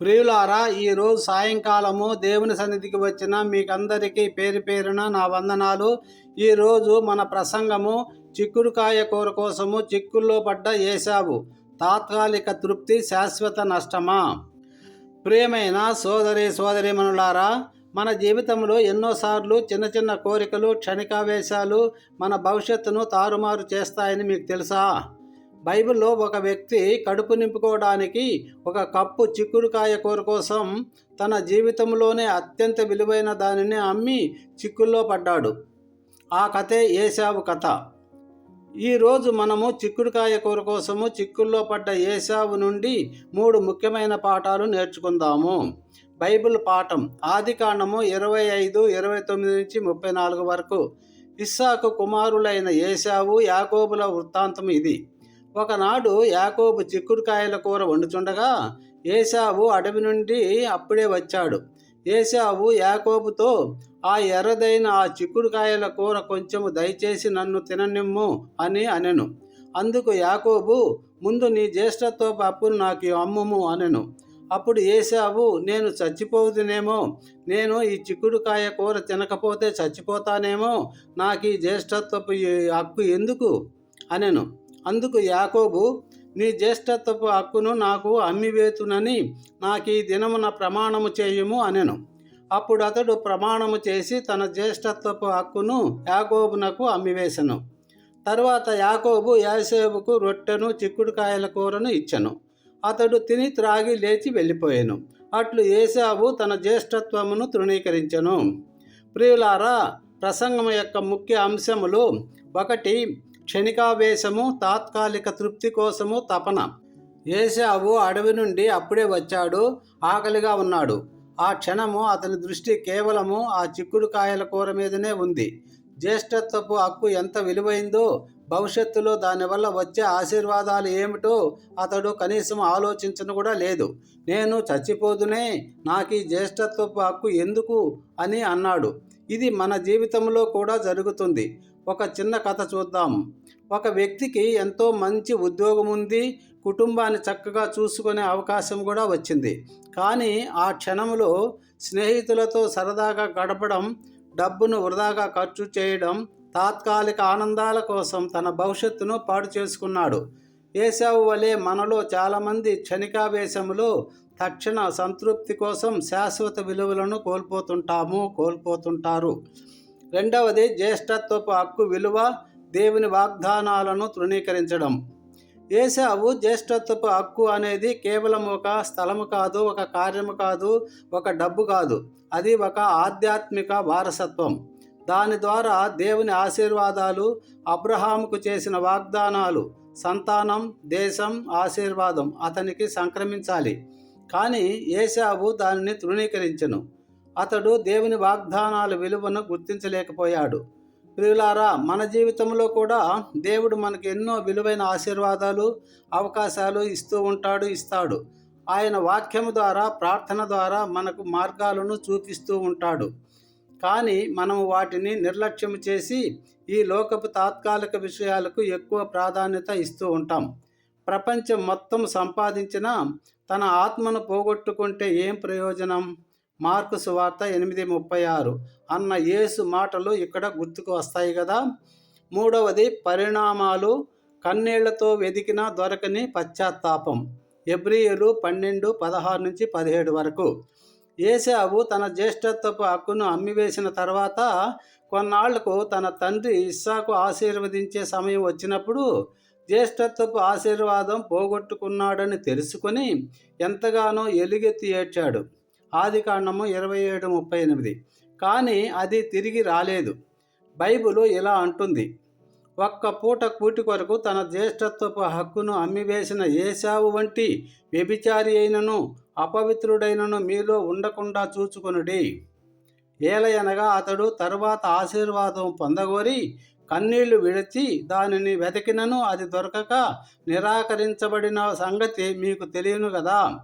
ప్రియులారా ఈరోజు సాయంకాలము దేవుని సన్నిధికి వచ్చిన మీకందరికీ పేరు పేరున నా వందనాలు. ఈరోజు మన ప్రసంగము చిక్కుడుకాయ కూర కోసము చిక్కుల్లో పడ్డ ఏసావు తాత్కాలిక తృప్తి శాశ్వత నష్టమా? ప్రియమైన సోదరి సోదరిమణులారా మన జీవితంలో ఎన్నోసార్లు చిన్న చిన్న కోరికలు క్షణికావేశాలు మన భవిష్యత్తును తారుమారు చేస్తాయని మీకు తెలుసా? బైబిల్లో ఒక వ్యక్తి కడుపు నింపుకోవడానికి ఒక కప్పు చిక్కుడుకాయ కూర కోసం తన జీవితంలోనే అత్యంత విలువైన దానిని అమ్మి చిక్కుల్లో పడ్డాడు. ఆ కథే ఏసావు కథ. ఈరోజు మనము చిక్కుడుకాయ కూర కోసము చిక్కుల్లో పడ్డ ఏసావు నుండి మూడు ముఖ్యమైన పాఠాలు నేర్చుకుందాము. బైబిల్ పాఠం ఆది కాండము ఇరవై ఐదు ఇరవై తొమ్మిది నుంచి ముప్పై నాలుగు వరకు ఇస్సాకు కుమారులైన ఏసావు యాకోబుల వృత్తాంతం ఇది. ఒకనాడు యాకోబు చిక్కుడుకాయల కూర వండుచుండగా ఏసావు అడవి నుండి అప్పుడే వచ్చాడు. ఏసావు యాకోబుతో ఆ ఎర్రదైన ఆ చిక్కుడుకాయల కూర కొంచెము దయచేసి నన్ను తిననిమ్ము అని అనెను. అందుకు యాకోబు ముందు నీ జ్యేష్ఠత్వపు అప్పును నాకు అమ్మము అనెను. అప్పుడు ఏసావు నేను చచ్చిపోతునేమో నేను ఈ చిక్కుడుకాయ కూర తినకపోతే చచ్చిపోతానేమో నాకు ఈ జ్యేష్ఠత్వపు హక్కు ఎందుకు? అనెను. అందుకు యాకోబు నీ జ్యేష్ఠత్వపు హక్కును నాకు అమ్మివేతునని నాకు ఈ దినమున ప్రమాణము చేయుము అనెను. అప్పుడు అతడు ప్రమాణము చేసి తన జ్యేష్ఠత్వపు హక్కును యాకోబునకు అమ్మివేశను తర్వాత యాకోబు యాసేబుకు రొట్టెను చిక్కుడుకాయల కూరను ఇచ్చెను. అతడు తిని త్రాగి లేచి వెళ్ళిపోయాను. అట్లు ఏసావు తన జ్యేష్ఠత్వమును తృణీకరించను. ప్రియులారా ప్రసంగం యొక్క ముఖ్య అంశములు ఒకటి క్షణికావేశము తాత్కాలిక తృప్తి కోసము తపన. ఏసావు అడవి నుండి అప్పుడే వచ్చాడు ఆకలిగా ఉన్నాడు. ఆ క్షణము అతని దృష్టి కేవలము ఆ చిక్కుడుకాయల కూర మీదనే ఉంది. జ్యేష్ఠత్వపు హక్కు ఎంత విలువైందో భవిష్యత్తులో దానివల్ల వచ్చే ఆశీర్వాదాలు ఏమిటో అతడు కనీసం ఆలోచించను కూడా లేదు. నేను చచ్చిపోదునే నాకు ఈ జ్యేష్ఠత్వపు హక్కు ఎందుకు అని అన్నాడు. ఇది మన జీవితంలో కూడా జరుగుతుంది. ఒక చిన్న కథ చూద్దాం. ఒక వ్యక్తికి ఎంతో మంచి ఉద్యోగం ఉంది కుటుంబాన్ని చక్కగా చూసుకునే అవకాశం కూడా వచ్చింది. కానీ ఆ క్షణంలో స్నేహితులతో సరదాగా గడపడం డబ్బును వృధాగా ఖర్చు చేయడం తాత్కాలిక ఆనందాల కోసం తన భవిష్యత్తును పాడు చేసుకున్నాడు. ఏసావు వలె మనలో చాలామంది క్షణికావేశంలో తక్షణ సంతృప్తి కోసం శాశ్వత విలువలను కోల్పోతుంటాము కోల్పోతుంటారు. రెండవది జ్యేష్ఠత్వపు హక్కు విలువ దేవుని వాగ్దానాలను తృణీకరించడం. ఏసావు జ్యేష్ఠత్వపు హక్కు అనేది కేవలం ఒక స్థలము కాదు ఒక కార్యము కాదు ఒక డబ్బు కాదు. అది ఒక ఆధ్యాత్మిక వారసత్వం. దాని ద్వారా దేవుని ఆశీర్వాదాలు అబ్రహాముకు చేసిన వాగ్దానాలు సంతానం దేశం ఆశీర్వాదం అతనికి సంక్రమించాలి. కానీ ఏసావు దానిని తృణీకరించను. అతడు దేవుని వాగ్దానాల విలువను గుర్తించలేకపోయాడు. ప్రియులారా మన జీవితంలో కూడా దేవుడు మనకు ఎన్నో విలువైన ఆశీర్వాదాలు అవకాశాలు ఇస్తూ ఉంటాడు ఇస్తాడు. ఆయన వాక్యము ద్వారా ప్రార్థన ద్వారా మనకు మార్గాలను చూపిస్తూ ఉంటాడు. కానీ మనం వాటిని నిర్లక్ష్యం చేసి ఈ లోకపు తాత్కాలిక విషయాలకు ఎక్కువ ప్రాధాన్యత ఇస్తూ ఉంటాం. ప్రపంచం మొత్తం సంపాదించిన తన ఆత్మను పోగొట్టుకుంటే ఏం ప్రయోజనం? మార్కు సువార్త ఎనిమిది ముప్పై ఆరు. అన్న యేసు మాటలు ఇక్కడ గుర్తుకు వస్తాయి కదా మూడవది పరిణామాలు కన్నీళ్ళతో వెదికిన దొరకని పశ్చాత్తాపం. ఎబ్రియులు పన్నెండు పదహారు నుంచి పదిహేడు వరకు. ఏసావు తన జ్యేష్ఠత్వపు హక్కును అమ్మివేసిన తర్వాత కొన్నాళ్ళకు తన తండ్రి ఇస్సాకు ఆశీర్వదించే సమయం వచ్చినప్పుడు జ్యేష్ఠత్వపు ఆశీర్వాదం పోగొట్టుకున్నాడని తెలుసుకొని ఎంతగానో ఎలుగెత్తి ఏడ్చాడు. ఆది కాండము ఇరవై ఏడు ముప్పై ఎనిమిది. కానీ అది తిరిగి రాలేదు. బైబిలు ఇలా అంటుంది. ఒక్క పూట కూటి కొరకు తన జ్యేష్ఠత్వపు హక్కును అమ్మివేసిన ఏసావు వంటి వ్యభిచారి అయినను అపవిత్రుడైనను మీలో ఉండకుండా చూచుకొనుడి. ఏలయనగా అతడు తరువాత ఆశీర్వాదం పొందగోరి కన్నీళ్ళు విడిచి దానిని వెతికినను అది దొరకక నిరాకరించబడిన సంగతి మీకు తెలియను కదా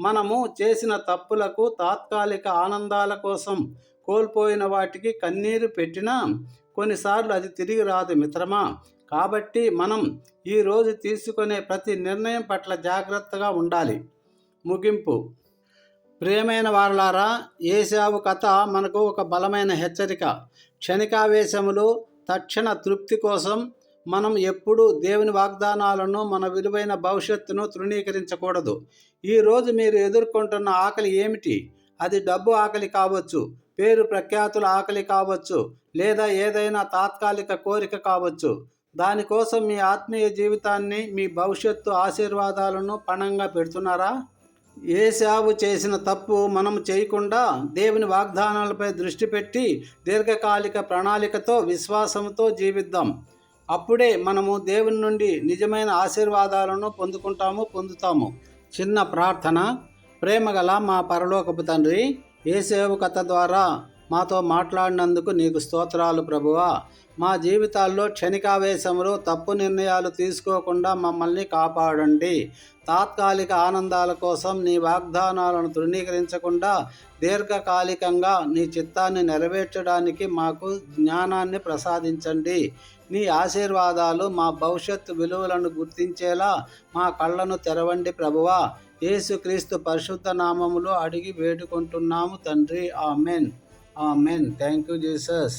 మనము చేసిన తప్పులకు తాత్కాలిక ఆనందాల కోసం కోల్పోయిన వాటికి కన్నీరు పెట్టినా కొన్నిసార్లు అది తిరిగి రాదు మిత్రమా. కాబట్టి మనం ఈరోజు తీసుకునే ప్రతి నిర్ణయం పట్ల జాగ్రత్తగా ఉండాలి. ముగింపు. ప్రియమైన వారులారా ఏసావు కథ మనకు ఒక బలమైన హెచ్చరిక. క్షణికావేశములు తక్షణ తృప్తి కోసం మనం ఎప్పుడూ దేవుని వాగ్దానాలను మన విలువైన భవిష్యత్తును తృణీకరించకూడదు. ఈరోజు మీరు ఎదుర్కొంటున్న ఆకలి ఏమిటి? అది డబ్బు ఆకలి కావచ్చు పేరు ప్రఖ్యాతుల ఆకలి కావచ్చు లేదా ఏదైనా తాత్కాలిక కోరిక కావచ్చు. దానికోసం మీ ఆత్మీయ జీవితాన్ని మీ భవిష్యత్తు ఆశీర్వాదాలను పణంగా పెడుతున్నారా? ఏసావు చేసిన తప్పు మనం చేయకుండా దేవుని వాగ్దానాలపై దృష్టి పెట్టి దీర్ఘకాలిక ప్రణాళికతో విశ్వాసంతో జీవిద్దాం. అప్పుడే మనము దేవుని నుండి నిజమైన ఆశీర్వాదాలను పొందుకుంటాము పొందుతాము. చిన్న ప్రార్థన. ప్రేమగల మా పరలోకపు తండ్రి ఏ కథ ద్వారా మాతో మాట్లాడినందుకు నీకు స్తోత్రాలు ప్రభువా. మా జీవితాల్లో క్షణికావేశములు తప్పు నిర్ణయాలు తీసుకోకుండా మమ్మల్ని కాపాడండి. తాత్కాలిక ఆనందాల కోసం నీ వాగ్దానాలను తృణీకరించకుండా దీర్ఘకాలికంగా నీ చిత్తాన్ని నెరవేర్చడానికి మాకు జ్ఞానాన్ని ప్రసాదించండి. నీ ఆశీర్వాదాలు మా భవిష్యత్తు విలువలను గుర్తించేలా మా కళ్ళను తెరవండి ప్రభువా. యేసుక్రీస్తు పరిశుద్ధ నామములో అడిగి వేడుకుంటున్నాము తండ్రి. Amen. Amen. Thank you Jesus.